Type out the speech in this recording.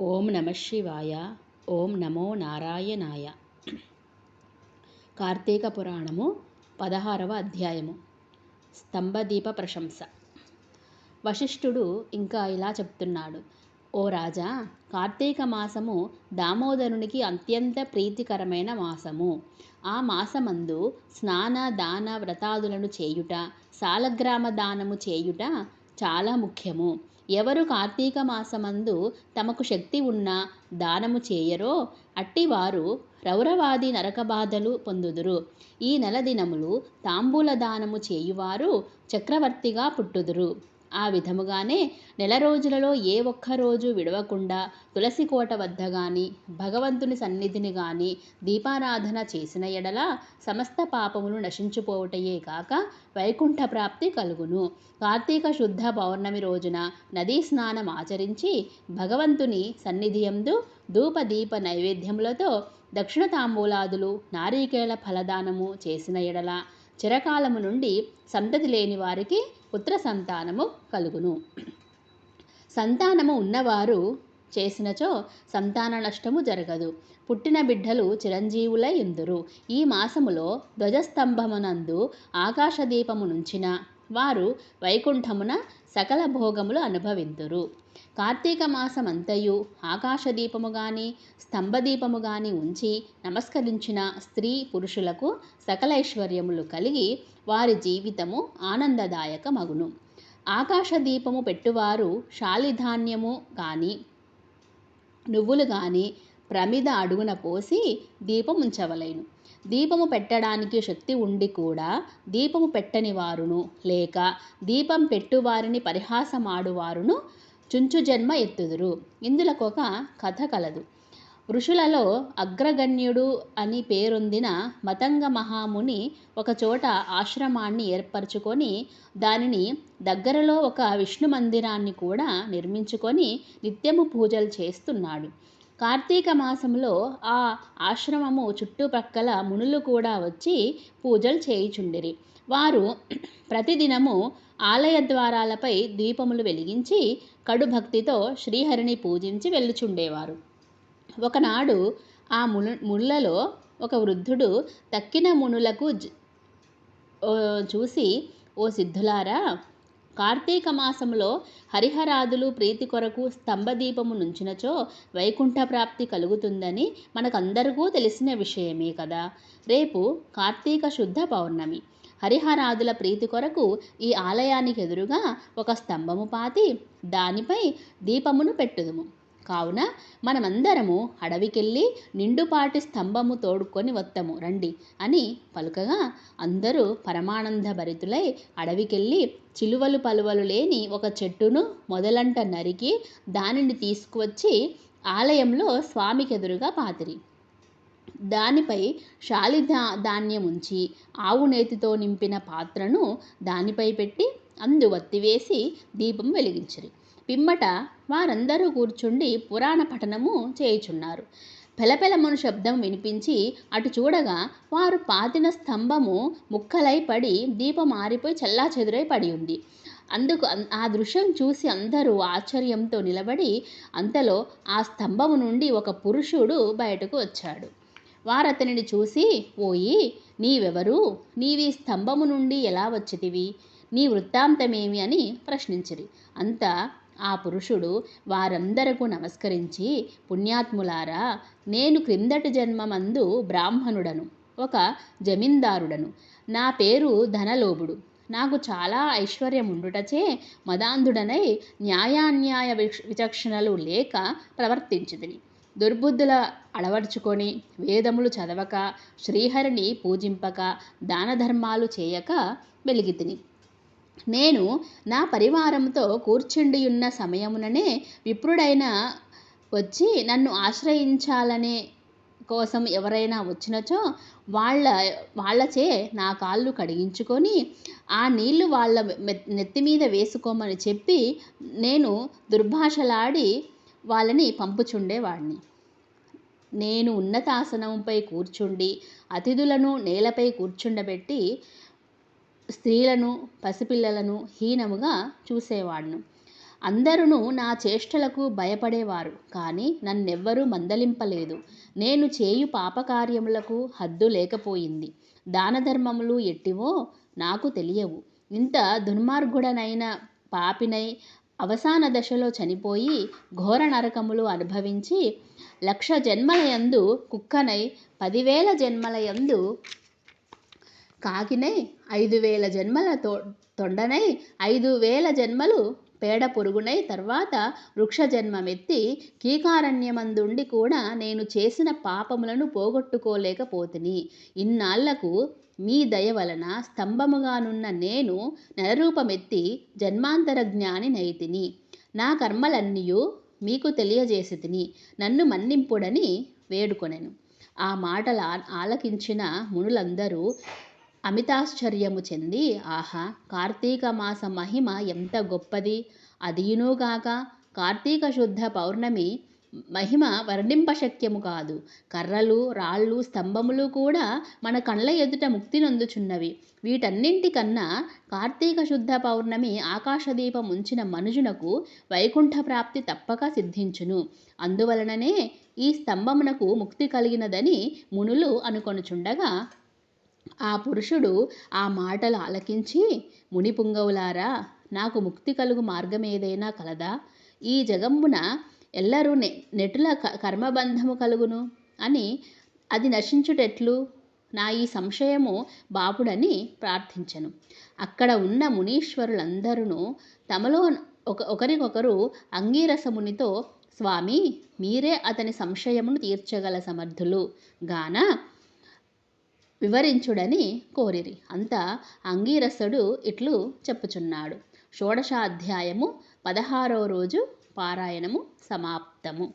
ఓం నమ శివాయ ఓం నమో నారాయణాయ. కార్తీక పురాణము పదహారవ అధ్యాయము. స్తంభదీప ప్రశంస. వశిష్ఠుడు ఇంకా ఇలా చెప్తున్నాడు. ఓ రాజా కార్తీక మాసము దామోదరునికి అత్యంత ప్రీతికరమైన మాసము. ఆ మాసమందు స్నాన దాన వ్రతాదులను చేయుట సాలగ్రామ దానము చేయుట చాలా ముఖ్యము. ఎవరు కార్తీక మాసమందు తమకు శక్తి ఉన్న దానము చేయరో అట్టివారు రౌరవాది నరకబాధలు పొందుదురు. ఈ నెల దినములు తాంబూల దానము చేయువారు చక్రవర్తిగా పుట్టుదురు. ఆ విధముగానే నెల రోజులలో ఏ ఒక్క రోజు విడవకుండా తులసి కోట వద్ద గాని భగవంతుని సన్నిధిని గాని దీపారాధన చేసిన ఎడల సమస్త పాపములు నశించిపోవుటయే కాక వైకుంఠ ప్రాప్తి కలుగును. కార్తీక శుద్ధ పౌర్ణమి రోజున నదీ స్నానం ఆచరించి భగవంతుని సన్నిధియందు ధూప దీప నైవేద్యములతో దక్షిణ తాంబూలాదులు నారీకేళ ఫలదానము చేసిన ఎడల చిరకాలము నుండి సంతతి లేని వారికి పుత్ర సంతానము కలుగును. సంతానము ఉన్నవారు చేసినచో సంతాన నష్టము జరగదు. పుట్టిన బిడ్డలు చిరంజీవులై ఉందురు. ఈ మాసములో ధ్వజస్తంభమునందు ఆకాశదీపము నుంచిన వారు వైకుంఠమున సకల భోగములు అనుభవింతురు. కార్తీక మాసమంతయు ఆకాశదీపము గాని స్తంభదీపము గాని ఉంచి నమస్కరించిన స్త్రీ పురుషులకు సకలైశ్వర్యములు కలిగి వారి జీవితము ఆనందదాయకమగును. ఆకాశదీపము పెట్టువారు శాలిధాన్యము గాని నువ్వులు గాని ప్రమిద అడుగున పోసి దీపం ఉంచవలెను దీపము పెట్టడానికి శక్తి ఉండి కూడా దీపము పెట్టని వారును లేక దీపం పెట్టువారిని పరిహాసమాడువారును చుంచు జన్మ ఎత్తుదురు. ఇందులకొక కథ కలదు. ఋషులలో అగ్రగణ్యుడు అని పేరొందిన మతంగ మహాముని ఒకచోట ఆశ్రమాన్ని ఏర్పరచుకొని దానిని దగ్గరలో ఒక విష్ణు మందిరాన్ని కూడా నిర్మించుకొని నిత్యము పూజలు చేస్తున్నాడు. కార్తీక మాసంలో ఆ ఆశ్రమము చుట్టుపక్కల మునులు కూడా వచ్చి పూజలు చేయుచుండిరి. వారు ప్రతిదినము ఆలయ ద్వారాలపై దీపములు వెలిగించి కడు భక్తితో శ్రీహరిని పూజించి వెళ్ళుచుండేవారు. ఒకనాడు ఆ మును ముళ్ళలో ఒక వృద్ధుడు తక్కిన మునులకు చూసి ఓ సిద్ధులారా కార్తీక మాసంలో హరిహరాదులు ప్రీతి కొరకు స్తంభదీపము నుంచినచో వైకుంఠ ప్రాప్తి కలుగుతుందని మనకందరికీ తెలిసిన విషయమే కదా. రేపు కార్తీక శుద్ధ పౌర్ణమి. హరిహరాదుల ప్రీతి కొరకు ఈ ఆలయానికి ఎదురుగా ఒక స్తంభము పాతి దానిపై దీపమును పెట్టుదుము. కావున మనమందరము అడవికెళ్ళి నిండుపాటి స్తంభము తోడుకొని వత్తము. రండి అని పలుకగా అందరూ పరమానంద భరితులై అడవికెళ్ళి చిలువలు పలువలు లేని ఒక చెట్టును మొదలంట నరికి దానిని తీసుకువచ్చి ఆలయంలో స్వామికి ఎదురుగా పాతిరి. దానిపై శాలిధా ధాన్యం ఉంచి ఆవు నేతితో నింపిన పాత్రను దానిపై పెట్టి అందు వత్తివేసి దీపం వెలిగించిరి. పిమ్మట వారందరూ కూర్చుండి పురాణ పఠనము చేయుచున్నారు. పెలపెలమను శబ్దం వినిపించి అటు చూడగా వారు పాతిన స్తంభము ముక్కలై పడి దీపం ఆరిపోయి చల్లా చెదురై పడి ఉంది. అందుకు ఆ దృశ్యం చూసి అందరూ ఆశ్చర్యంతో నిలబడి అంతలో ఆ స్తంభము నుండి ఒక పురుషుడు బయటకు వచ్చాడు. వారతనిని చూసి ఓయి నీవెవరు? నీవి స్తంభము నుండి ఎలా వచ్చితివి? నీ వృత్తాంతమేమి? అని ప్రశ్నించిరి. అంతా ఆ పురుషుడు వారందరకు నమస్కరించి పుణ్యాత్ములారా నేను క్రిందటి జన్మమందు బ్రాహ్మణుడను ఒక జమీందారుడను. నా పేరు ధనలోభుడు. నాకు చాలా ఐశ్వర్యం ఉండుటచే మదాంధుడనై న్యాయాన్యాయ విచక్షణలు లేక ప్రవర్తించితిని. దుర్బుద్ధుల అలవర్చుకొని వేదములు చదవక శ్రీహరిని పూజింపక దాన ధర్మాలు చేయక వెలిగితిని. నేను నా పరివారంతో కూర్చుండియున్న సమయముననే విప్రుడైన వచ్చి నన్ను ఆశ్రయించాలనే కోసం ఎవరైనా వచ్చినచో వాళ్ళ వాళ్ళచే నా కాళ్ళు కడిగించుకొని ఆ నీళ్ళు వాళ్ళ నెత్తి మీద వేసుకోమని చెప్పి నేను దుర్భాషలాడి వాళ్ళని పంపుచుండేవాడిని. నేను ఉన్నతాసనంపై కూర్చుండి అతిథులను నేలపై కూర్చుండబెట్టి స్త్రీలను పసిపిల్లలను హీనముగా చూసేవాడును. అందరును నా చేష్టలకు భయపడేవారు కానీ నన్నెవ్వరూ మందలింపలేదు. నేను చేయు పాపకార్యములకు హద్దు లేకపోయింది. దానధర్మములు ఎట్టివో నాకు తెలియవు. ఇంత దుర్మార్గుడనైన పాపినై అవసాన దశలో చనిపోయి ఘోర నరకములు అనుభవించి లక్ష జన్మలయందు కుక్కనై పదివేల జన్మలయందు కాకినై ఐదు వేల జన్మల తొ తొండనై ఐదు వేల జన్మలు పేడ పురుగునై తర్వాత వృక్ష జన్మమెత్తి కీకారణ్యమందుండి కూడా నేను చేసిన పాపములను పోగొట్టుకోలేకపోతిని. ఇన్నాళ్ళకు మీ దయ వలన స్తంభముగానున్న నేను నరరూపమెత్తి జన్మాంతర జ్ఞాని నైతిని. నా కర్మలన్నీయు మీకు తెలియజేసితిని. నన్ను మన్నింపుడని వేడుకొనెను. ఆ మాటల ఆలకించిన మునులందరూ అమితాశ్చర్యము చెంది ఆహా కార్తీక మాస మహిమ ఎంత గొప్పది! అదియునుగాక కార్తీక శుద్ధ పౌర్ణమి మహిమ వర్ణింపశక్యము కాదు. కర్రలు రాళ్ళు స్తంభములు కూడా మన కళ్ళ ఎదుట ముక్తి నొందుచున్నవి. వీటన్నింటికన్నా కార్తీక శుద్ధ పౌర్ణమి ఆకాశదీపం ఉంచిన మనుజునకు వైకుంఠ ప్రాప్తి తప్పక సిద్ధించును. అందువలననే ఈ స్తంభమునకు ముక్తి కలిగినదని మునులు అనుకొనుచుండగా ఆ పురుషుడు ఆ మాటలు ఆలకించి మునిపుంగవులారా నాకు ముక్తి కలుగు మార్గమేదైనా కలదా? ఈ జగమ్మున ఎల్లరూ నె నెటుల కర్మబంధము కలుగును అని అది నశించుటెట్లు? నా ఈ సంశయము బాపుడని ప్రార్థించెను. అక్కడ ఉన్న మునీశ్వరులందరూ తమలో ఒక ఒకరికొకరు అంగీరసమునితో స్వామి మీరే అతని సంశయమును తీర్చగల సమర్థులు. గాన? వివరించుడని కోరిరి. అంత అంగీరసుడు ఇట్లు చెప్పుచున్నాడు. షోడశాధ్యాయము పదహారో రోజు పారాయణము సమాప్తము.